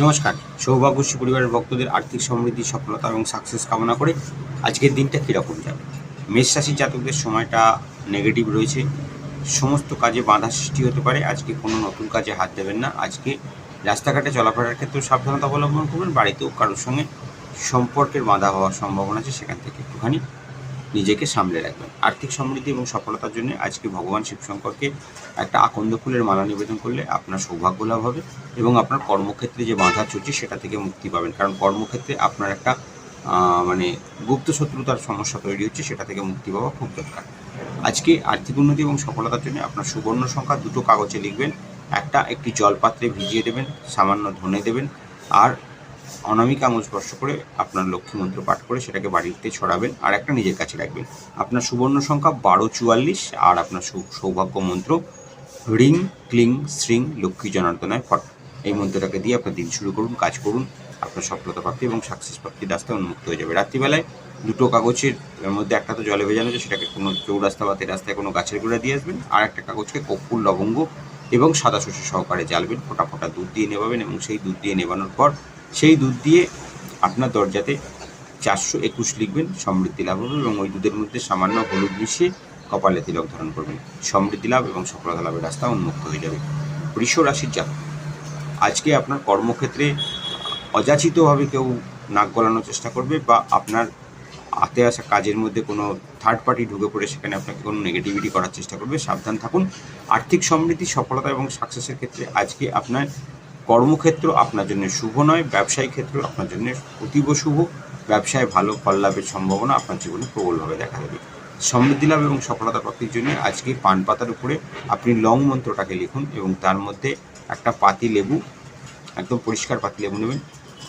নমস্কার। সৌভাগ্যশ্রী পরিবারের ভক্তদের আর্থিক সমৃদ্ধি, সফলতা এবং সাকসেস কামনা করে আজকের দিনটা কীরকম যাবে? মেষ রাশির জাতকদের সময়টা নেগেটিভ রয়েছে। সমস্ত কাজে বাধা সৃষ্টি হতে পারে। আজকে কোনো নতুন কাজে হাত দেবেন না। আজকে রাস্তাঘাটে চলাফেরার ক্ষেত্রেও সাবধানতা অবলম্বন করবেন। বাড়িতেও কারোর সঙ্গে সম্পর্কের বাধা হওয়ার সম্ভাবনা আছে। সেখান থেকে একটুখানি নিজেকে সামলে রাখবেন। আর্থিক সমৃদ্ধি এবং সফলতার জন্য আজকে ভগবান শিবশঙ্করকে একটা আকন্দ ফুলের মালা নিবেদন করলে আপনার সৌভাগ্য লাভ হবে এবং আপনার কর্মক্ষেত্রে যে বাধা চলছে সেটা থেকে মুক্তি পাবেন। কারণ কর্মক্ষেত্রে আপনার একটা মানে গুপ্ত শত্রুতার সমস্যা তৈরি হচ্ছে, সেটা থেকে মুক্তি পাওয়া খুব দরকার। আজকে আর্থিক উন্নতি এবং সফলতার জন্য আপনার সুবর্ণ সংখ্যা দুটো কাগজে লিখবেন। একটা একটি জলপাত্রে ভিজিয়ে দেবেন, সামান্য ধনে দেবেন, আর অনামিক আঙুল স্পর্শ করে আপনার লক্ষ্মী মন্ত্র পাঠ করে সেটাকে বাড়িতে ছড়াবেন আর একটা নিজের কাছে রাখবেন। আপনার সুবর্ণ সংখ্যা বারো চুয়াল্লিশ আর আপনার সৌভাগ্য মন্ত্র রিং, ক্লিং, শ্রিং, লক্ষ্মী জনার্দনায় ফট। এই মন্ত্রটাকে দিয়ে আপনার দিন শুরু করুন, কাজ করুন, আপনার সফলতা প্রাপ্তি এবং সাকসেস প্রাপ্তির রাস্তায় উন্মুক্ত হয়ে যাবে। রাত্রিবেলায় দুটো কাগজের মধ্যে একটা তো জলে ভেজানো আছে, সেটাকে কোনো চৌরাস্তা বা রাস্তায় কোনো গাছের গোড়া দিয়ে আসবেন, আর একটা কাগজকে কর্পূর লবঙ্গ এবং সাদা শস্য সহকারে জ্বালবেন, ফোটা ফোটা দুধ দিয়ে নেবাবেন এবং সেই দুধ দিয়ে নেবানোর পর সেই দুধ দিয়ে আপনার দরজাতে চারশো একুশ লিখবেন, সমৃদ্ধি লাভ হবে এবং ওই দুধের মধ্যে সামান্য হলুদ মিশিয়ে কপালে তিলক ধারণ করবেন। সমৃদ্ধি লাভ এবং সফলতা লাভের রাস্তা উন্মুক্ত হয়ে যাবে। বৃষ রাশির জাতক, আজকে আপনার কর্মক্ষেত্রে অযাচিতভাবে কেউ নাক গলানোর চেষ্টা করবে বা আপনার হাতে আসা কাজের মধ্যে কোনো থার্ড পার্টি ঢুকে পড়ে সেখানে আপনাকে কোনো নেগেটিভিটি করার চেষ্টা করবে। সাবধান থাকুন। আর্থিক সমৃদ্ধি, সফলতা এবং সাকসেসের ক্ষেত্রে আজকে আপনার কর্মক্ষেত্র আপনার জন্য শুভ নয় ব্যবসায়িক ক্ষেত্র আপনার জন্য অতীব শুভ। ব্যবসায় ভালো ফল লাভের সম্ভাবনা আপনার জীবনে প্রবলভাবে দেখা দেবে। সমৃদ্ধি লাভ এবং সফলতা প্রাপ্তির জন্য আজকে পান পাতার উপরে আপনি লং মন্ত্রটাকে লিখুন এবং তার মধ্যে একটা পাতি লেবু, একদম পরিষ্কার পাতি লেবু নেবেন।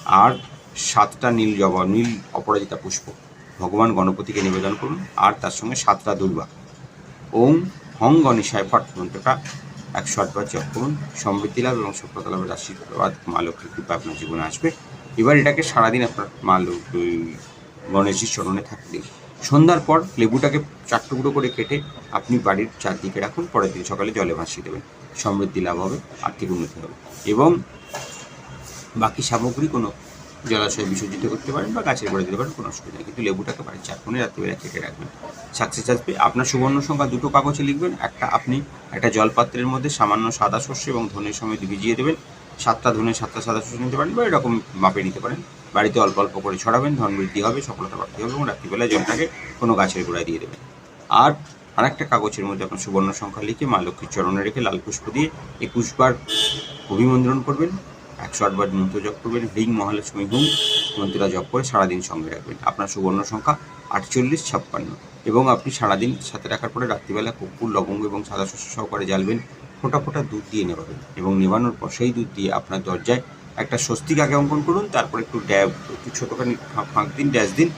আর সাতটা নীল জবা, নীল অপরাজিতা পুষ্প। ভগবান গণপতিকে নিবেদন করুন। আর তার সঙ্গে সাতটা দুর্বা। ওম হং গণেশায় ফট মন্ত্রটা একশো আটবার জপ করুন। সমৃদ্ধি লাভ এবং সফলতা লাভের আশীর্বাদ। মা লক্ষ্মীর কৃপা আপনার জীবনে আসবে। এবার এটাকে সারাদিন আপনার মা ল- ওই গণেশজির চরণে থাকতে দিন। সন্ধ্যার পর লেবুটাকে চার টুকরো করে কেটে আপনি বাড়ির চারদিকে রাখুন। পরের দিন সকালে জলে ভাসিয়ে দেবেন। সমৃদ্ধি লাভ হবে, আর্থিক উন্নতি হবে। এবং বাকি সামগ্রী কোনো জলাশয়ে বিসর্জিত করতে পারেন বা গাছের গোড়ে দিতে পারেন, কোনো অসুবিধা নেই। কিন্তু লেবুটাকে বাড়ির কোণে রাত্রিবেলা কেটে রাখবেন। সাকসেস আসবে। আপনার সুবর্ণ সংখ্যা দুটো কাগজে লিখবেন, একটা আপনি, একটা জলপাত্রের মধ্যে সামান্য সাদা শস্য এবং ধনের সময় ভিজিয়ে দেবেন। সাতটা ধনে, সাতটা সাদা শস্য নিতে পারেন বা এরকম মাপে নিতে পারেন। বাড়িতে অল্প অল্প করে ছড়াবেন, ধন বৃদ্ধি হবে, সফলতা প্রাপ্তি হবে এবং রাত্রিবেলায় জলটাকে কোনো গাছের গোড়ায় দিয়ে দেবেন। আর আরেকটা কাগজের মধ্যে আপনার সুবর্ণ সংখ্যা লিখে মা লক্ষ্মীর চরণে রেখে লাল পুষ্প দিয়ে একুশবার অভিমন্ত্রণ করবেন। একশো আটবার মন্ত্র জপ করবেন হ্রিং মহালক্ষ্মী হুম মন্ত্রটা জপ করে সারাদিন সঙ্গে রাখবেন। আপনার সুবর্ণ সংখ্যা আটচল্লিশ, ছাপ্পান্ন। এবং আপনি সারাদিন সাথে রাখার পরে রাত্রিবেলা কর্পূর লবঙ্গ এবং সাদা শস্য সহকারে জ্বালবেন, ফোটা ফোটা দুধ দিয়ে নেবাবেন এবং নেবানোর পর সেই দুধ দিয়ে আপনার দরজায় একটা স্বস্তিক আগে অঙ্কন করুন, তারপর একটু ড্যাব, একটু ছোটোখানি ফাঁক ফাঁক দিন, ড্যাশ দিন,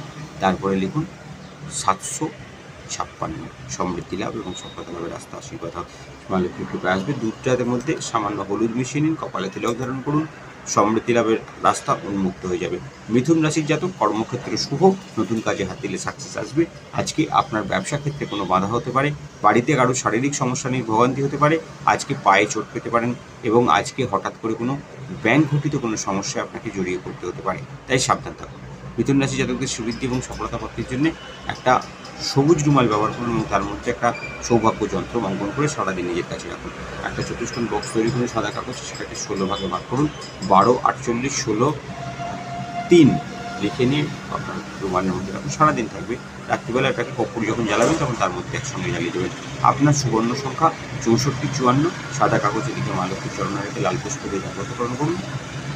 তারপরে লিখুন সাতশো ছাপ্পান্ন। সমৃদ্ধি লাভ এবং সফলতা লাভের রাস্তা আশীর্বাদ হবে মা লক্ষ্মীর কৃপায় আসবে। দুধটার মধ্যে সামান্য হলুদ মিশিয়ে নিন, কপালে তিলক ধারণ করুন, সমৃদ্ধি লাভের রাস্তা উন্মুক্ত হয়ে যাবে। মিথুন রাশির জাতক কর্মক্ষেত্রে শুভ, নতুন কাজে হাত দিলে সাকসেস আসবে। আজকে আপনার ব্যবসা ক্ষেত্রে কোনো বাধা হতে পারে, বাড়িতে কারও শারীরিক সমস্যা নিয়ে ভোগান্তি হতে পারে, আজকে পায়ে চোট পেতে পারেন এবং আজকে হঠাৎ করে কোনো ব্যাংক ঘটিত কোনো সমস্যায় আপনাকে জড়িয়ে পড়তে হতে পারে। তাই সাবধান থাকুন। মিথুন রাশি জাতকদের সুবৃদ্ধি এবং সফলতা প্রাপ্তির জন্য একটা সবুজ রুমাল ব্যবহার করুন এবং তার মধ্যে একটা সৌভাগ্য যন্ত্র অঙ্কন করে সারাদিন নিজের কাছে রাখুন। একটা চতুষ্কোণ বক্স তৈরি করে সাদা কাগজ, সেটাকে ষোলো ভাগে ভাগ করুন। বারো, আটচল্লিশ, ষোলো, তিন লিখে নিয়ে আপনার রুমালের মধ্যে রাখুন। সারাদিন থাকবে। রাত্রিবেলা এটাকে কপুর যখন জ্বালাবেন, তখন তার মধ্যে একসঙ্গে জ্বালিয়ে দেবেন। আপনার সুবর্ণ সংখ্যা চৌষট্টি, চুয়ান্ন। সাদা কাগজে দিকে মা লক্ষ্মীর চরণে রেখে লাল পুষ্প দিয়ে জাগ্রতকরণ করুন।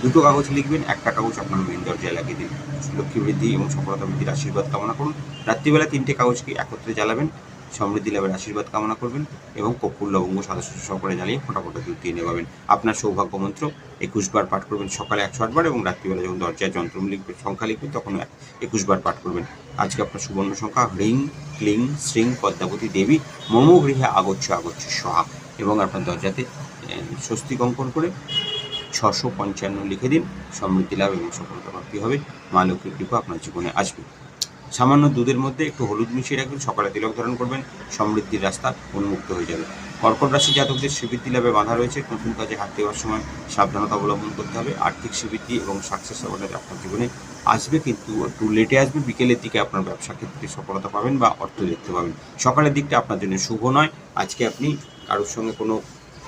দুটো কাগজ লিখবেন, একটা কাগজ আপনার মেন দরজায় লাগিয়ে দিন। লক্ষ্মী বৃদ্ধি এবং সফলতা বৃদ্ধির আশীর্বাদ কামনা করুন। রাত্রিবেলা তিনটে কাগজকে একত্রে জ্বালাবেন, সমৃদ্ধি লাভের আশীর্বাদ কামনা করবেন এবং কর্পূর লবঙ্গ সদস্য সহকারে জ্বালিয়ে ফোটা ফোটা দুধ দিয়ে নেবাবেন আপনার সৌভাগ্য মন্ত্র একুশ বার পাঠ করবেন সকালে একশো আটবার এবং রাত্রিবেলা যখন দরজায় যন্ত্র লিখবেন, সংখ্যা লিখবেন, তখন একুশ বার পাঠ করবেন। আজকে আপনার সুবর্ণ সংখ্যা, হ্রিং, ক্লিং, শ্রিং, পদ্মাবতী দেবী মম গৃহে আগচ্ছ আগচ্ছ সহা এবং আপনার দরজাতে স্বস্তিক অঙ্কন করে ছশো পঞ্চান্ন লিখে দিন। সমৃদ্ধি লাভ এবং সফলতা প্রাপ্তি হবে? মা লক্ষ্মীর কৃপা আপনার জীবনে আসবে। সামান্য দুধের মধ্যে একটু হলুদ মিশিয়ে রাখবেন, সকালে তিলক ধারণ করবেন, সমৃদ্ধির রাস্তা উন্মুক্ত হয়ে যাবে। কর্কট রাশি জাতকদের শ্রীবৃদ্ধি লাভে বাধা রয়েছে। নতুন কাজে হাত দেওয়ার সময় সাবধানতা অবলম্বন করতে হবে। আর্থিক শ্রীবৃদ্ধি এবং সাকসেস আপনাদের আপনার জীবনে আসবে, কিন্তু একটু লেটে আসবে বিকেলের দিকে আপনার ব্যবসা ক্ষেত্রে সফলতা পাবেন বা অর্থ দেখতে পাবেন। সকালের দিকটা আপনার জন্য শুভ নয়। আজকে আপনি কারোর সঙ্গে কোনো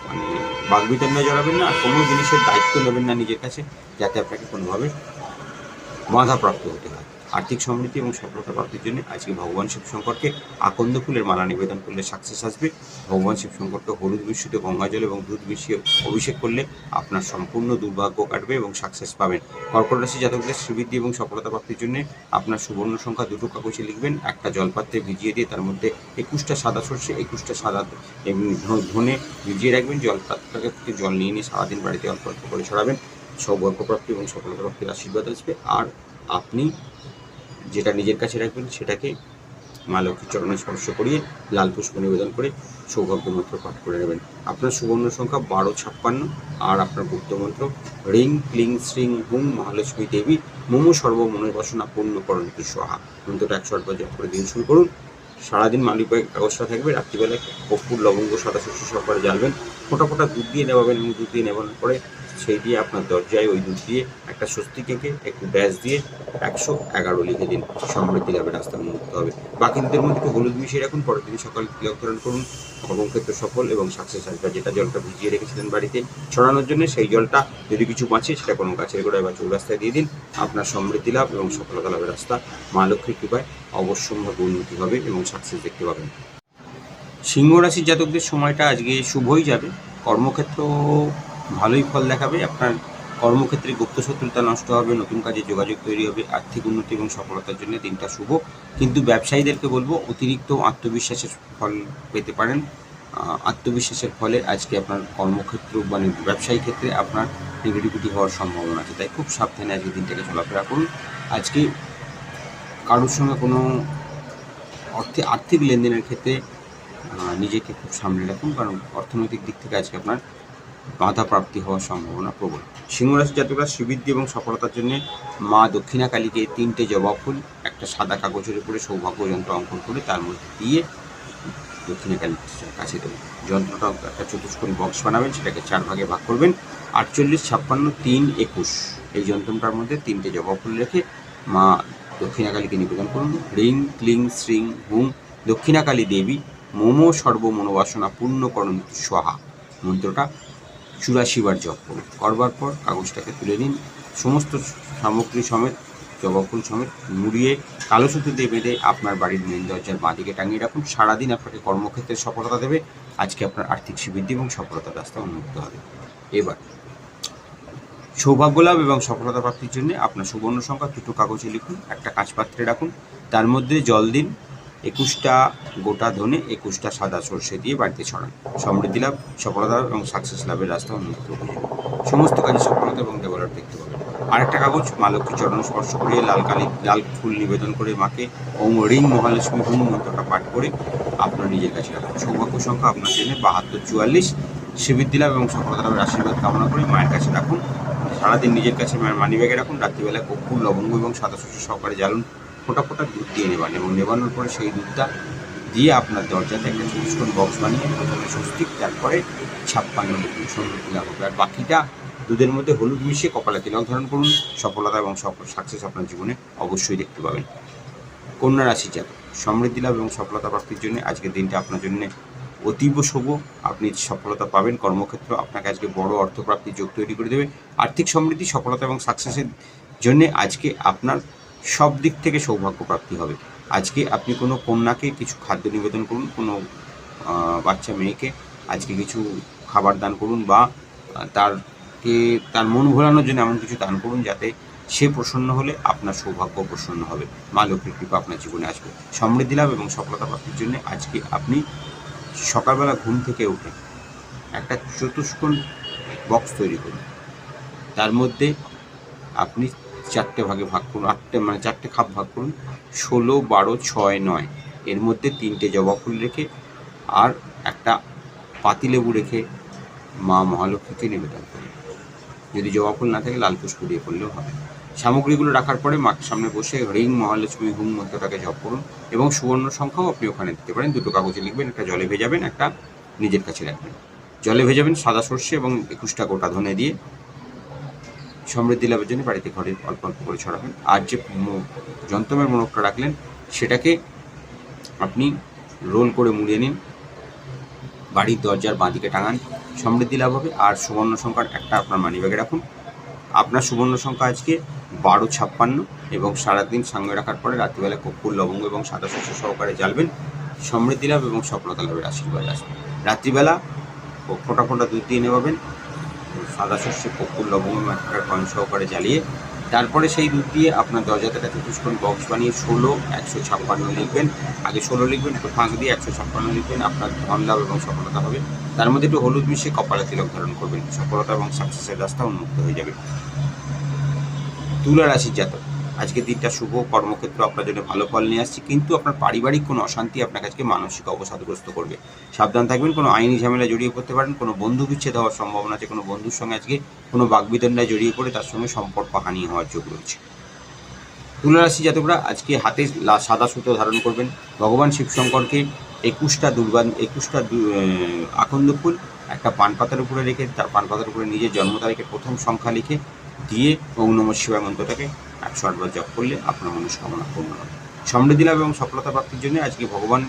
মানে বাগবিতণ্ডায় জড়াবেন না কোনো জিনিসের দায়িত্ব নেবেন না নিজের কাছে, যাতে আপনাকে কোনোভাবে বাধাপ্রাপ্ত হতে হয়। আর্থিক সমৃদ্ধি এবং সফলতা প্রাপ্তির জন্য আজকে ভগবান শিবশঙ্করকে আকন্দ ফুলের মালা নিবেদন করলে সাকসেস আসবে। ভগবান শিবশঙ্করকে হলুদ মিশ্রিত গঙ্গা জল এবং দুধ মিশিয়ে অভিষেক করলে আপনার সম্পূর্ণ দুর্ভাগ্য কাটবে এবং সাকসেস পাবেন। কর্কট রাশি জাতকদের শ্রীবৃদ্ধি এবং সফলতা প্রাপ্তির জন্য আপনার সুবর্ণ সংখ্যা দুটো কাগজে লিখবেন, একটা জলপাত্রে ভিজিয়ে দিয়ে তার মধ্যে একুশটা সাদা সর্ষে, একুশটা সাদা ধনে ভিজিয়ে রাখবেন, জলপাত্রটাকে থেকে জল নিয়ে নিয়ে সারাদিন বাড়িতে অল্প অল্প করে ছড়াবেন। সৌভাগ্যপ্রাপ্তি এবং সফলতা প্রাপ্তির আশীর্বাদ আসবে। আর আপনি যেটা নিজের কাছে রাখবেন সেটাকে মা লক্ষ্মীর চরণে স্পর্শ করিয়ে লাল পুষ্প নিবেদন করে সৌভাগ্য মন্ত্র পাঠ করে নেবেন। আপনার সুবর্ণ সংখ্যা বারো ছাপ্পান্ন আর আপনার গুপ্ত মন্ত্র, রিং ক্লিং শ্রিং হুম মহালক্ষ্মী দেবী, মোমো সর্ব মনের বাসনা পূর্ণ করণ সহা। মন্ত্রটা একশো আটবার জপ করে দিন শুরু করুন। সারাদিন মালিক কাগজটা থাকবে, রাত্রিবেলায় কর্পূর, লবঙ্গ, সাদা শস্য সহকারে জ্বালবেন। ফোটা ফোটা দুধ দিয়ে নেবাবেন এবং দুধ দিয়ে নেবানোর পরে সেই দিয়ে আপনার দরজায় ওই দুধ দিয়ে একটা স্বস্তি কেঁকে, একটু ব্যাস দিয়ে একশো এগারো লিখে দিন। সমৃদ্ধি লাভের রাস্তা উন্মুক্ত হবে। বাকি দুধের মধ্যে একটু হলুদ মিশিয়ে রাখুন, পরের দিন সকালে তিলক করুন। কর্মক্ষেত্র সফল এবং সাকসেস আসবে। যেটা জলটা ভিজিয়ে রেখেছিলেন বাড়িতে ছড়ানোর জন্য, সেই জলটা যদি কিছু বাঁচে, সেটা কোনো গাছের গোড়ায় বা চৌরাস্তায় দিয়ে দিন। আপনার সমৃদ্ধি লাভ এবং সফলতা লাভের রাস্তা মা লক্ষ্মীর কৃপায় অবশ্যম্ভাবে উন্নতি হবে এবং সাকসেস দেখতে পাবেন। সিংহ রাশির জাতকদের সময়টা আজকে শুভই যাবে। কর্মক্ষেত্র ভালোই ফল দেখাবে। আপনার কর্মক্ষেত্রে গুপ্ত শত্রুতা নষ্ট হবে, নতুন কাজে যোগাযোগ তৈরি হবে, আর্থিক উন্নতি এবং সফলতার জন্য দিনটা শুভ। কিন্তু ব্যবসায়ীদেরকে বলব, অতিরিক্ত আত্মবিশ্বাসের ফল পেতে পারেন। আত্মবিশ্বাসের ফলে আজকে আপনার কর্মক্ষেত্র মানে ব্যবসায়ী ক্ষেত্রে আপনার নেগেটিভিটি হওয়ার সম্ভাবনা আছে। তাই খুব সাবধানে আজকে দিনটাকে চলাফেরা করুন। আজকে কারোর সঙ্গে কোনো অর্থে আর্থিক লেনদেনের ক্ষেত্রে নিজেকে খুব সামনে রাখুন, কারণ অর্থনৈতিক দিক থেকে আজকে আপনার বাধা প্রাপ্তি হওয়ার সম্ভাবনা প্রবল। সিংহরাশি জাতকরা সুবৃদ্ধি এবং সফলতার জন্য মা দক্ষিণা কালীকে তিনটে জবা ফুল, একটা সাদা কাগজের উপরে সৌভাগ্য যন্ত্র অঙ্কন করে তার মধ্যে দিয়ে দক্ষিণা কালীর কাছে দেবেন। যন্ত্রটা একটা চতুষ্কোণ বক্স বানাবেন, সেটাকে চার ভাগে ভাগ করবেন। আটচল্লিশ, ছাপ্পান্ন, তিন, একুশ। এই যন্ত্রটার মধ্যে তিনটে জবা ফুল রেখে মা দক্ষিণা কালীকে নিবেদন করুন। রিং, ক্লিং, শ্রিং, হুম দক্ষিণা কালী দেবী মোমো সর্ব মনোবাসনা পূর্ণকরণ সহা। মন্ত্রটা চুরাশি বার জপ করুন। করবার পর কাগজটাকে তুলে নিন। সমস্ত সামগ্রী সমেত, জবা ফুল সমেত মুড়িয়ে কালো সুতো দিয়ে বেঁধে আপনার বাড়ির মেন দরজার বাঁদিকে টাঙিয়ে রাখুন। সারাদিন আপনাকে কর্মক্ষেত্রে সফলতা দেবে। আজকে আপনার আর্থিক শ্রীবৃদ্ধি এবং সফলতার রাস্তা উন্মুক্ত হবে। এবার সৌভাগ্য লাভ এবং সফলতা প্রাপ্তির জন্য আপনার সুবর্ণ সংখ্যা দুটো কাগজে লিখুন, একটা কাঁচ পাত্রে রাখুন। তার মধ্যে জল দিন। একুশটা গোটা ধনে, একুশটা সাদা সর্ষে দিয়ে বাড়িতে ছড়ান। সমৃদ্ধি লাভ, সফলতা এবং সাকসেস লাভের রাস্তা উন্মুক্ত সমস্ত কাজে সফলতা এবং ডেভেলপ দেখতে পাবেন। আরেকটা কাগজ, মা লক্ষ্মীর চরণ স্পর্শ করিয়ে লাল কালি, লাল ফুল নিবেদন করে মাকে ওম রিং মহালক্ষ্মী হুম মন্ত্রটা পাঠ করে আপনার নিজের কাছে রাখুন। সৌভাগ্য সংখ্যা আপনার জন্য বাহাত্তর চুয়াল্লিশ। শ্রীবৃদ্ধি লাভ এবং সফলতা লাভের আশীর্বাদ কামনা করে মায়ের কাছে রাখুন। সারাদিন নিজের কাছে মায়ের মানি ব্যাগে রাখুন। রাত্রিবেলা কর্পূর লবঙ্গ এবং সাদা শস্য সহকারে জ্বালুন। ফোটা ফোটা দুধ দিয়ে নেবান এবং নেবানোর পরে সেই দুধটা দিয়ে আপনার দরজাতে একটা চব্বিশ বক্স বানিয়ে প্রথমে স্বস্তিক, তারপরে ছাপ্পান্ন সমৃদ্ধি লাভ হবে। আর বাকিটা দুধের মধ্যে হলুদ মিশিয়ে কপালে তিলক ধারণ করুন। সফলতা এবং সাকসেস আপনার জীবনে অবশ্যই দেখতে পাবেন। কন্যা রাশি জাতক, সমৃদ্ধি লাভ এবং সফলতা প্রাপ্তির জন্য আজকের দিনটা আপনার জন্য অতীব শুভ। আপনি সফলতা পাবেন, কর্মক্ষেত্র আপনাকে আজকে বড় অর্থপ্রাপ্তির যোগ তৈরি করে দেবে। আর্থিক সমৃদ্ধি, সফলতা এবং সাকসেসের জন্য আজকে আপনার সব দিক থেকে সৌভাগ্য প্রাপ্তি হবে। আজকে আপনি কোনো কন্যাকে কিছু খাদ্য নিবেদন করুন, কোনো বাচ্চা মেয়েকে আজকে কিছু খাবার দান করুন বা তারকে, তার মন ভোলানোর জন্য এমন কিছু দান করুন যাতে সে প্রসন্ন হলে আপনার সৌভাগ্য প্রসন্ন হবে। মা লক্ষ্মীর কৃপা আপনার জীবনে আসবে। সমৃদ্ধি লাভ এবং সফলতা প্রাপ্তির জন্য আজকে আপনি সকালবেলা ঘুম থেকে উঠে একটা চতুষ্কোণ বক্স তৈরি করুন। তার মধ্যে আপনি চারটে ভাগে ভাগ করুন, আটটে মানে চারটে খাপ ভাগ করুন, ষোলো, বারো, ছয়, নয়। এর মধ্যে তিনটে জবা ফুল রেখে আর একটা পাতিলেবু রেখে মা মহালক্ষ্মীকে নিবেদন করুন। যদি জবা ফুল না থাকে, লাল পুষ্প দিয়ে করলেও হবে। সামগ্রীগুলো রাখার পরে মার সামনে বসে রিং, মহালক্ষ্মী, হুম মন্ত্রটাকে জপ করুন এবং সুবর্ণ সংখ্যাও আপনি ওখানে দিতে পারেন। দুটো কাগজে লিখবেন, একটা জলে ভেজাবেন, একটা নিজের কাছে রাখবেন। জলে ভেজাবেন সাদা সর্ষে এবং একুশটা গোটা ধনে দিয়ে সমৃদ্ধি লাভের জন্য বাড়িতে ঘরে অল্প অল্প করে ছড়াবেন। আর যে যন্ত্রমের মোড়কটা রাখলেন, সেটাকে আপনি রোল করে মুড়িয়ে নিন। বাড়ির দরজার বাঁদিকে টাঙান, সমৃদ্ধি লাভ হবে। আর সুবর্ণ সংখ্যার একটা আপনার মানিব্যাগে রাখুন। আপনার সুবর্ণ সংখ্যা আজকে বারো ছাপ্পান্ন এবং সারাদিন সঙ্গে রাখার পরে রাত্রিবেলা কর্পূর, লবঙ্গ এবং সাদা শস্য সহকারে জ্বালবেন। সমৃদ্ধি লাভ এবং সফলতা লাভের আশীর্বাদ আসবে। রাত্রিবেলা ফোঁটা ফোঁটা দুধ দিয়ে নেবাবেন সাদা শস্যে কপুর লবঙ্গ একটা কয়েন সহকারে জ্বালিয়ে, তারপরে সেই দুধ দিয়ে আপনার দরজাতে চতুষ্কোণ বক্স বানিয়ে ষোলো, একশো ছাপ্পান্ন লিখবেন। আগে ষোলো লিখবেন একটু ফাঁক দিয়ে একশো ছাপ্পান্ন লিখবেন, আপনার ধন লাভ এবং সফলতা হবে। তার মধ্যে একটু হলুদ মিশিয়ে কপালে তিলক ধারণ করবেন। সফলতা এবং সাকসেসের রাস্তা উন্মুক্ত হয়ে যাবে। তুলা রাশির জাতক। আজকে দিনটা শুভ কর্মক্ষেত্র আপনার জন্য ভালো ফল নিয়ে আসছে কিন্তু আপনার পারিবারিক কোনো অশান্তি আপনাকে আজকে মানসিক অবসাদগ্রস্ত করবে। সাবধান থাকবেন কোনো আইনি ঝামেলা জড়িয়ে পড়তে পারেন কোনো বন্ধু বিচ্ছেদ হওয়ার সম্ভাবনা আছে কোনো বন্ধুর সঙ্গে আজকে কোনো বাগবিতণ্ডায় জড়িয়ে পড়ে তার সঙ্গে সম্পর্ক হানি হওয়ার যোগ রয়েছে। তুলা রাশি জাতকরা আজকে হাতে সাদা সুতো ধারণ করবেন। ভগবান শিবশঙ্করকে একুশটা দুর্গান একুশটা দু- আহ, আকন্দ ফুল একটা পান পাতার উপরে রেখে তার পান পাতার উপরে নিজের জন্ম তারিখের প্রথম সংখ্যা লিখে দিয়ে ওম নম শিবায় মন্ত্রটাকে একশো আটবার জপ করলে আপনার মনস্কামনা পূর্ণ হবে। সমৃদ্ধি লাভ এবং সফলতা প্রাপ্তির জন্য আজকে ভগবান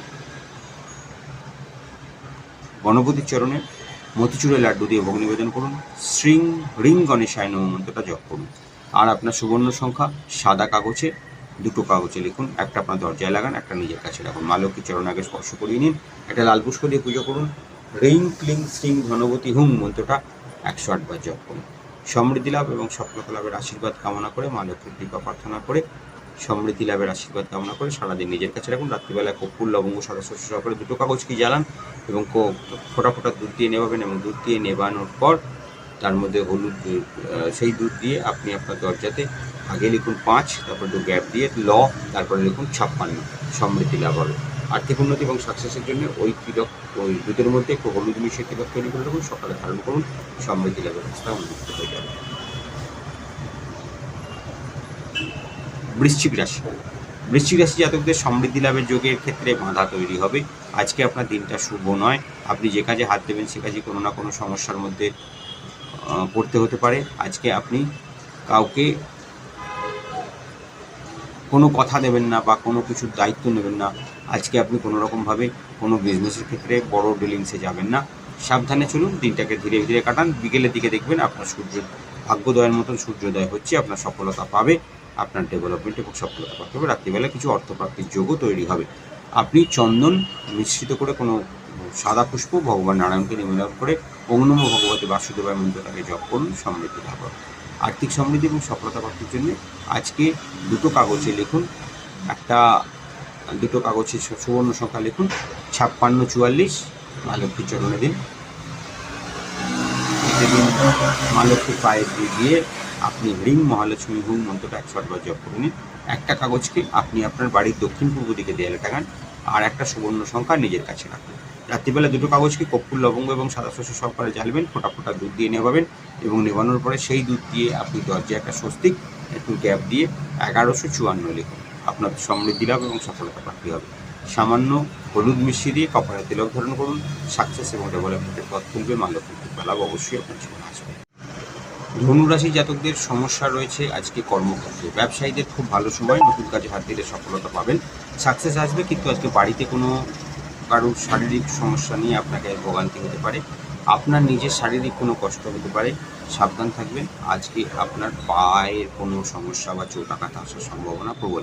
গণপতির চরণে মতিচুরের লাড্ডু দিয়ে ভোগ নিবেদন করুন। শ্রিং রিং গণেশায় নম মন্ত্রটা জপ করুন। আর আপনার সুবর্ণ সংখ্যা সাদা কাগজে, দুটো কাগজে লিখুন। একটা আপনার দরজায় লাগান, একটা নিজের কাছে রাখুন। মা লক্ষ্মীর চরণ আগে স্পর্শ করিয়ে নিন। একটা লাল পুষ্প দিয়ে পুজো করুন। রিং ক্লিং শ্রিং ধনবতী হুম মন্ত্রটা একশো আটবার জপ করুন। সমৃদ্ধি লাভ এবং সফলতা লাভের আশীর্বাদ কামনা করে, মা লক্ষ্মীর কৃপা প্রার্থনা করে, সমৃদ্ধি লাভের আশীর্বাদ কামনা করে সারাদিন নিজের কাছে রাখুন। রাত্রিবেলা কর্পূর লবঙ্গ শস্য সহকারে দুটো কাগজ কি জ্বালান এবং ফোটা ফোঁটা দুধ দিয়ে নেবাবেন এবং দুধ দিয়ে নেবানোর পর তার মধ্যে হলুদ সেই দুধ দিয়ে আপনি আপনার দরজাতে আগে লিখুন পাঁচ, তারপর দু গ্যাপ দিয়ে ল, তারপরে লিখুন ছাপ্পান্ন। সমৃদ্ধি লাভ হবে। আর্থিক উন্নতি এবং সাকসেসের জন্য ওই তিলক, ওই দুধের মধ্যে একটু হলুদ মিশিয়ে তিলক তৈরি করে রাখুন, সকালে ধারণ করুন, সমৃদ্ধি লাভের রাস্তা উন্মুক্ত হয়ে যাবে। বৃশ্চিক রাশি। বৃশ্চিক রাশি জাতকদের সমৃদ্ধি লাভের যোগের ক্ষেত্রে বাধা তৈরি হবে। আজকে আপনার দিনটা শুভ নয়। আপনি যে কাজে হাত দেবেন, সে কাজে কোনো না কোনো সমস্যার মধ্যে পড়তে হতে পারে। আজকে আপনি কাউকে কোনো কথা দেবেন না বা কোনো কিছুর দায়িত্ব নেবেন না। আজকে আপনি কোনো রকমভাবে কোনো বিজনেসের ক্ষেত্রে বড় ডিলিংসে যাবেন না। সাবধানে চলুন, দিনটাকে ধীরে ধীরে কাটান। বিকেলের দিকে দেখবেন আপনার সূর্য, ভাগ্যোদয়ের মতন সূর্যোদয় হচ্ছে, আপনার সফলতা পাবে, আপনার ডেভেলপমেন্ট এবং সফলতা পাবে। হবে রাত্রিবেলা কিছু অর্থপ্রাপ্তির যোগও তৈরি হবে। আপনি চন্দন মিশ্রিত করে কোনো সাদা পুষ্প ভগবান নারায়ণকে নিবেদন করে অগ্নম ভগবতী বাসুদেবায় মন্ত্রটাকে জপ করুন, সমৃদ্ধি লাভ আর্থিক সমৃদ্ধি এবং সফলতা প্রাপ্তির জন্য আজকে দুটো কাগজে লিখুন। একটা দুটো কাগজে সুবর্ণ সংখ্যা লিখুন, ছাপ্পান্ন, চুয়াল্লিশ মা চরণে দিন। লক্ষ্মীর পায়ে দিয়ে গিয়ে আপনি রিং মহালক্ষ্মী হুম মন্ত্রটা একশো আটবার জপ করে নিন। একটা কাগজকে আপনি আপনার বাড়ির দক্ষিণ পূর্ব দিকে দেয়ালে টাঙান আর একটা সুবর্ণ সংখ্যা নিজের কাছে রাখুন। রাত্রিবেলা দুটো কাগজকে কর্পূর লবঙ্গ এবং সাদা শস্য সহকারে জ্বালবেন, ফোটা ফোটা দুধ দিয়ে নেবাবেন এবং নেবানোর পরে সেই দুধ দিয়ে আপনি দরজায় একটা স্বস্তিক একটু গ্যাপ দিয়ে এগারোশো চুয়ান্ন লিখুন। আপনার সমৃদ্ধি লাভ এবং সফলতা প্রাপ্তি হবে। সামান্য হলুদ মিশিয়ে দিয়ে কপালে তিলক ধারণ করুন। সাকসেস এবং ডেভেলপমেন্টের পথ তুলবে মা লক্ষ্মীর লাভ অবশ্যই আপনার জীবনে আসবে। ধনুরাশি জাতকদের সমস্যা রয়েছে। আজকে কর্মক্ষেত্রে ব্যবসায়ীদের খুব ভালো সময়। নতুন কাজে হাত দিলে সফলতা পাবেন। সাকসেস আসবে, কিন্তু আজকে বাড়িতে কোনো কারোর শারীরিক সমস্যা নিয়ে আপনাকে ভোগান্তি হতে পারে। আপনার নিজের শারীরিক কোনো কষ্ট হতে পারে। সাবধান থাকবেন। আজকে আপনার পায়ের কোনো সমস্যা বা চোট আঘাত আসার সম্ভাবনা প্রবল।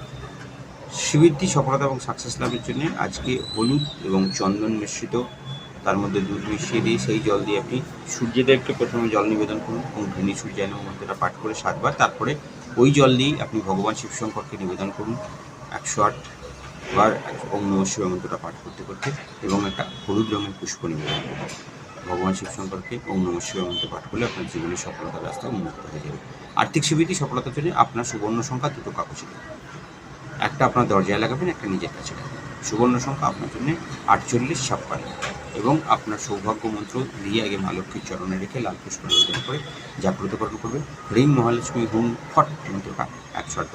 শিবিরটি সফলতা এবং সাকসেস লাভের জন্য আজকে হলুদ এবং চন্দন মিশ্রিত। তার মধ্যে দুধ মিশিয়ে দিয়ে সেই জল দিয়ে আপনি সূর্যদেবকে প্রথমে জল নিবেদন করুন এবং ঘৃণী সূর্যায়ন মন্ত্রটা পাঠ করে সাতবার। তারপরে ওই জল দিয়েই আপনি ভগবান শিবশঙ্করকে নিবেদন করুন একশো আট বার ওম নম শিব মন্ত্রটা পাঠ করতে করতে এবং একটা হলুদ রঙের পুষ্প নিবেদন করুন। ভগবান শিবশঙ্করকে ওম নম শিব মন্ত্র পাঠ করলে আপনার জীবনের সফলতার রাস্তা উন্মুক্ত হয়ে যাবে। আর্থিক সুবিধি সফলতার জন্য আপনার সুবর্ণ সংখ্যা দুটো কাগজে। একটা আপনার দরজায় লাগাবেন, একটা নিজের কাছে লাগাবেন। সুবর্ণ সংখ্যা আপনার জন্য আটচল্লিশ ছাপ্পান্ন। এবং আপনার সৌভাগ্য মন্ত্র দিয়ে আগে মা লক্ষ্মীর চরণে রেখে লাল পুষ্প নিবেদন করে জাগ্রতকরণ করবে রিং মহালক্ষ্মী হুম ফট মন্ত্রটা একশো আট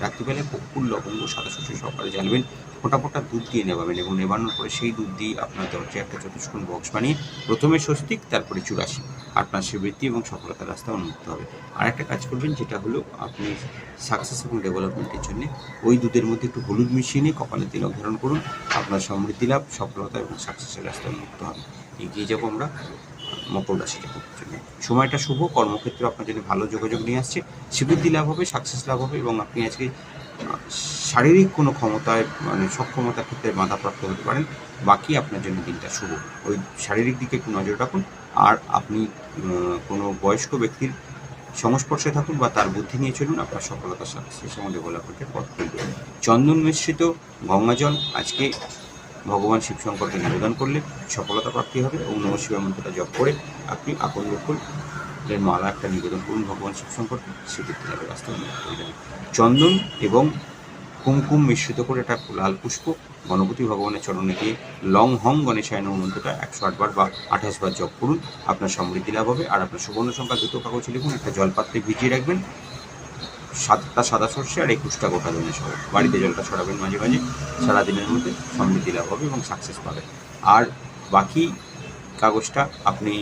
রাত্রিবেলায় কপুর লবঙ্গ, সাদা শস্য সহকারে জ্বালবেন। ফোটা ফোটা দুধ দিয়ে নেবাবেন এবং নেবানোর পরে সেই দুধ দিয়ে আপনার দরজায় একটা চতুষ্কোণ বক্স বানিয়ে প্রথমে স্বস্তিক, তারপরে চুরাশি। আপনার শ্রীবৃদ্ধি এবং সফলতার রাস্তা উন্মুক্ত হবে। আর একটা কাজ করবেন, যেটা হলো আপনি সাকসেস এবং ডেভেলপমেন্টের জন্য ওই দুধের মধ্যে একটু হলুদ মিশিয়ে নিয়ে কপালে তিলক ধারণ করুন। আপনার সমৃদ্ধি লাভ, সফলতা এবং সাকসেসের রাস্তা উন্মুক্ত হবে এগিয়ে যাব আমরা মকর রাশি জাতকের জন্য সময়টা শুভ, কর্মক্ষেত্রে আপনার জন্য ভালো যোগাযোগ নিয়ে আসছে। শ্রীবৃদ্ধি লাভ হবে সাকসেস লাভ হবে এবং আপনি আজকে শারীরিক কোনো ক্ষমতায় মানে সক্ষমতার ক্ষেত্রে বাধাপ্রাপ্ত হতে পারেন। বাকি আপনার জন্য দিনটা শুভ। ওই শারীরিক দিকে একটু নজর রাখুন। আর আপনি কোনো বয়স্ক ব্যক্তির সংস্পর্শে থাকুন বা তার বুদ্ধি নিয়ে চলুন। আপনার সফলতার সাথে সে সঙ্গে ডেভেলপমেন্টের পথ খুলবে চন্দন মিশ্রিত গঙ্গাজল আজকে ভগবান শিব শঙ্করকে নিবেদন করলে সফলতা প্রাপ্তি হবে এবং নম শিবের মন্ত্রটা জপ করে আপনি আকন্দ ফুলের মালা একটা নিবেদন করুন ভগবান শিব শঙ্করকে সেক্ষেত্রে রাস্তা চন্দন এবং কুমকুম মিশ্রিত করে একটা লাল পুষ্প। গণপতি ভগবানের চরণে দিয়ে লং হং গণেশায় নম মন্ত্রটা একশো আটবার বা আঠাশ বার জপ করুন। আপনার সমৃদ্ধি লাভ হবে। আর আপনার সুবর্ণ সংখ্যা দুটো কাগজ লিখুন, একটা জলপাত্রে ভিজিয়ে রাখবেন। সাতটা সাদা সর্ষে আর একুশটা গোটা ধনে সহ। বাড়িতে জলটা ছড়াবেন মাঝে মাঝে। সারাদিনের মধ্যে সমৃদ্ধি লাভ হবে এবং সাকসেস পাবেন। আর বাকি কাগজটা আপনি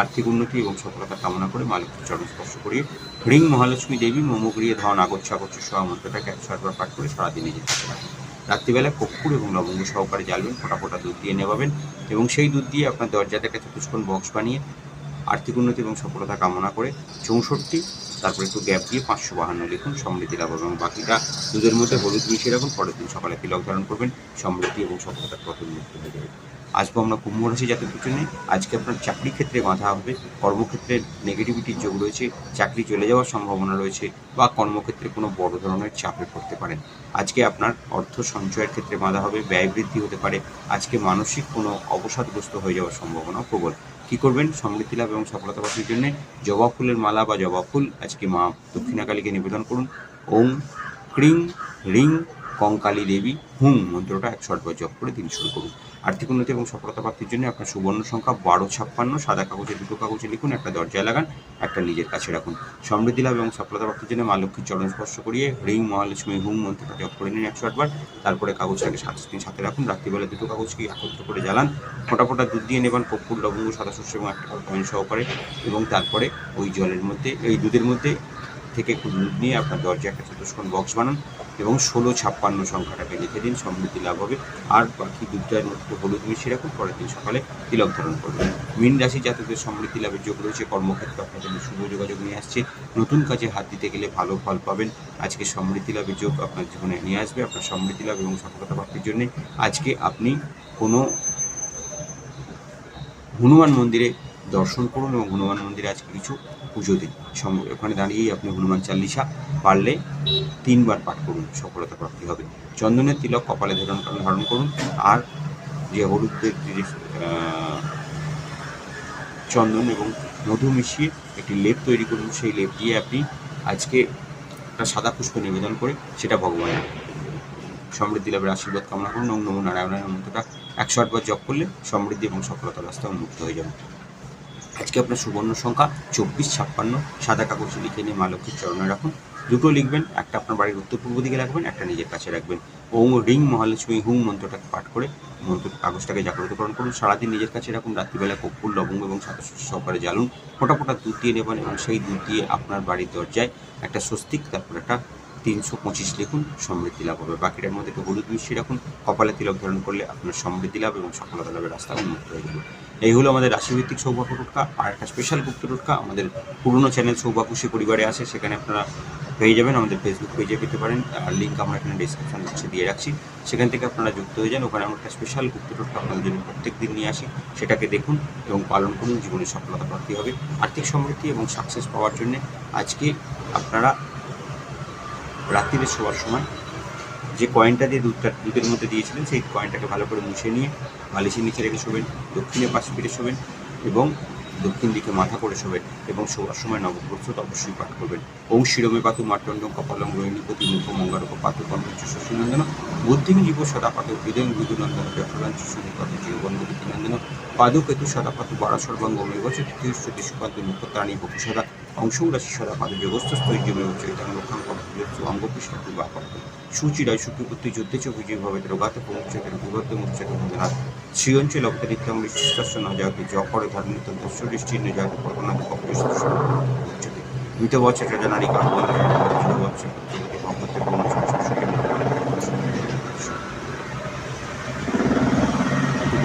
আর্থিক উন্নতি এবং সফলতা কামনা করে মা লক্ষ্মীর চরণ স্পর্শ করিয়ে হ্রিং মহালক্ষ্মী দেবী মোমগৃহে ধন আগচ্ছ আগচ্ছ সহ মন্ত্রটাকে একশো পাঠ করে সারাদিনে যেতে পারেন। রাত্রিবেলায় কর্পূর এবং লবঙ্গ সহকারে জ্বালবেন, ফোটা ফোটা দুধ দিয়ে নেবাবেন এবং সেই দুধ দিয়ে আপনার দরজাতে একটা চতুষ্কোণ বক্স বানিয়ে আর্থিক উন্নতি এবং সফলতা কামনা করে চৌষট্টি, তারপরে একটু গ্যাপ দিয়ে পাঁচশো বাহান্ন লিখুন সমৃদ্ধি লাভ এবং বাকিটা দুধের মধ্যে হলুদ মিশিয়ে রাখুন, পরের দিন সকালে তিলক ধারণ করবেন, সমৃদ্ধি এবং সফলতার পথ উন্মুক্ত হয়ে যাবে। আসব আমরা কুম্ভ রাশি জাতের পিছনে আজকে আপনার চাকরি ক্ষেত্রে বাধা হবে, কর্মক্ষেত্রে নেগেটিভিটির যোগ রয়েছে, চাকরি চলে যাওয়ার সম্ভাবনা রয়েছে বা কর্মক্ষেত্রে কোনো বড় ধরনের চাপে পড়তে পারেন। আজকে আপনার অর্থ সঞ্চয়ের ক্ষেত্রে বাধা হবে, ব্যয় বৃদ্ধি হতে পারে, আজকে মানসিক কোনো অবসাদগ্রস্ত হয়ে যাওয়ার সম্ভাবনা প্রবল। কী করবেন? সমৃদ্ধি লাভ এবং সফলতা প্রাপ্তির জন্য জবা ফুলের মালা বা জবা ফুল আজকে মা দক্ষিণাকালীকে নিবেদন করুন। ওম, ক্রিং, রিং কঙ্কালী দেবী, হুম মন্ত্রটা একশো আটবার জপ করে দিন শুরু করুন। আর্থিক উন্নতি এবং সফলতা প্রাপ্তির জন্য আপনার সুবর্ণ সংখ্যা বারো ছাপ্পান্ন, সাদা কাগজে দুটো কাগজে লিখুন, একটা দরজায় লাগান, একটা নিজের কাছে রাখুন। সমৃদ্ধি লাভ এবং সফলতা প্রাপ্তির জন্য মা লক্ষ্মীর চরণ স্পর্শ করিয়ে রিং, মহালক্ষ্মী, হুম মন্ত্রটা জপ করে নিন একশো আটবার তারপরে কাগজটাকে সাত দিন সাথে রাখুন, রাত্রিবেলা দুটো কাগজকে একত্র করে জ্বালান। ফোটা ফোটা দুধ দিয়ে নেবেন, কর্পূর, লবঙ্গ, সাদা শস্য এবং একটা কয়েন সহকারে। এবং তারপরে ওই জলের মধ্যে, এই দুধের মধ্যে থেকে একটু দুধ নিয়ে আপনার দরজায় একটা চতুষ্কোণ বক্স বানান। এবং ষোলো ছাপ্পান্ন সংখ্যাটাকে লিখে দিন সমৃদ্ধি লাভ হবে। আর বাকি দুধটার মধ্যে হলুদ মিশিয়ে রাখুন, পরের দিন সকালে তিলক ধারণ করবেন। মীন রাশি জাতকদের সমৃদ্ধি লাভের যোগ রয়েছে। কর্মক্ষেত্রে আপনার জন্য শুভ যোগাযোগ নিয়ে আসছে। নতুন কাজে হাত দিতে গেলে ভালো ফল পাবেন। আজকে সমৃদ্ধি লাভের যোগ আপনার জীবনে নিয়ে আসবে। আপনার সমৃদ্ধি লাভ এবং সফলতা প্রাপ্তির জন্য আজকে আপনি কোনো হনুমান মন্দিরে দর্শন করুন এবং হনুমান মন্দিরে আজকে কিছু পুজো দিন। সঙ্গে ওখানে দাঁড়িয়েই আপনি হনুমান চাল্লিশা পারলে তিনবার পাঠ করুন, সফলতা প্রাপ্তি হবে। চন্দনের তিলক কপালে ধারণ ধারণ করুন আর যে হলুদের চন্দন এবং মধু মিশিয়ে একটি লেপ তৈরি করুন, সেই লেপ দিয়ে আপনি আজকে একটা সাদা পুষ্প নিবেদন করে সেটা ভগবানের সমৃদ্ধি লাভের আশীর্বাদ কামনা করুন। এবং নমো নারায়ণের মন্ত্রটা একশো আটবার জপ করলে সমৃদ্ধি এবং সফলতার রাস্তা উন্মুক্ত হয়ে যাবে। আজকে আপনার সুবর্ণ সংখ্যা চব্বিশ, ছাপ্পান্ন, সাদা কাগজে লিখে নিয়ে মা লক্ষ্মীর চরণে রাখুন। দুটো লিখবেন, একটা আপনার বাড়ির উত্তর পূর্ব দিকে রাখবেন, একটা নিজের কাছে রাখবেন। ওম রিং মহালক্ষ্মী হুম মন্ত্রটাকে পাঠ করে মন্ত্র কাগজটাকে জাগ্রতকরণ করুন সারাদিন নিজের কাছে রাখুন, রাত্রিবেলা কর্পূর লবঙ্গ এবং সহকারে জ্বালুন ফোটা ফোটা দুধ দিয়ে নেবেন এবং সেই দুধ দিয়ে আপনার বাড়ির দরজায় একটা স্বস্তিক, তারপর একটা তিনশো পঁচিশ লিখুন, সমৃদ্ধি লাভ হবে। বাকিটার মধ্যে একটু হলুদ মিশিয়ে রাখুন। কপালে তিলক ধারণ করলে আপনার সমৃদ্ধি লাভ এবং সফলতা লাভের রাস্তা উন্মুক্ত হয়ে যাবে। এই হলো আমাদের রাশিভিত্তিক সৌভাগ্য টোটকা। আর একটা স্পেশাল গুপ্ত টোটকা আমাদের পুরনো চ্যানেল সৌভাগ্যশী পরিবারে আছে। সেখানে আপনারা পেয়ে যাবেন আমাদের ফেসবুক পেজে পেতে পারেন। আর লিঙ্ক আমরা এখানে ডিসক্রিপশন বক্সে দিয়ে রাখছি। সেখান থেকে আপনারা যুক্ত হয়ে যান। ওখানে আমরা একটা স্পেশাল গুপ্ত টোটকা আপনাদের জন্য প্রত্যেক দিন নিয়ে আসি। সেটাকে দেখুন এবং পালন করুন। জীবনে সফলতা প্রাপ্তি হবে? আর্থিক সমৃদ্ধি এবং সাকসেস পাওয়ার জন্য আজকে আপনারা রাত্রিরে শোয়ার সময় যে কয়েনটা দিয়ে দুধটা, দুধের মধ্যে দিয়েছিলেন, সেই কয়েনটাকে ভালো করে মুছে নিয়ে বালিশের নিচে রেখে শোবেন দক্ষিণে পাশে ফিরে শোবেন এবং দক্ষিণ দিকে মাথা করে শোবেন এবং শোয়ার সময় নবপ্রস্ত অবশ্যই পাঠ করবেন। ওং শিরমে পাতু মার্তণ্ড কপালং রোহিণীপতি মুখ মঙ্গারক পাতু কর্মচ শশীনন্দন বুদ্ধিং জীব সদা সদাপাত হৃদয় মৃদুনন্দন জঠরাঞ্চ সুনিপাত জীববন্ধু নন্দন। পাদুকেতু সদাপাতু বারাসর্বাঙ্গ মেবচ তৃতীয়শ্চ দিশুপাত মুখতানি বপু সদা। অংশং রাশি সদাপাত যোগস্থস্থৈর্যমেব চৈতন্য লক্ষণ কপু অঙ্গপিষ্ঠ সুচিরায় সুখীপুত্রী যুদ্ধে চ বিজয়ভাবে রোগাতে পৌঁছতে শ্রীয়ঞ্চল অবতারিত্য মৃত্যুস্তস্য ন যাতে জ করে ধর্মিত দস্যদৃষ্টির্ণ যাতে কল্পনা কপরিস্তস্য উচ্চতে। মৃত বছর যোজনারী কার্বন বছর ভগবতে পূর্ণ সংসার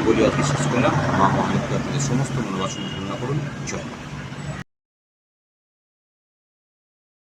বলি আপনাদের সমস্ত মনোবাসনা পূর্ণ করুন। জয়।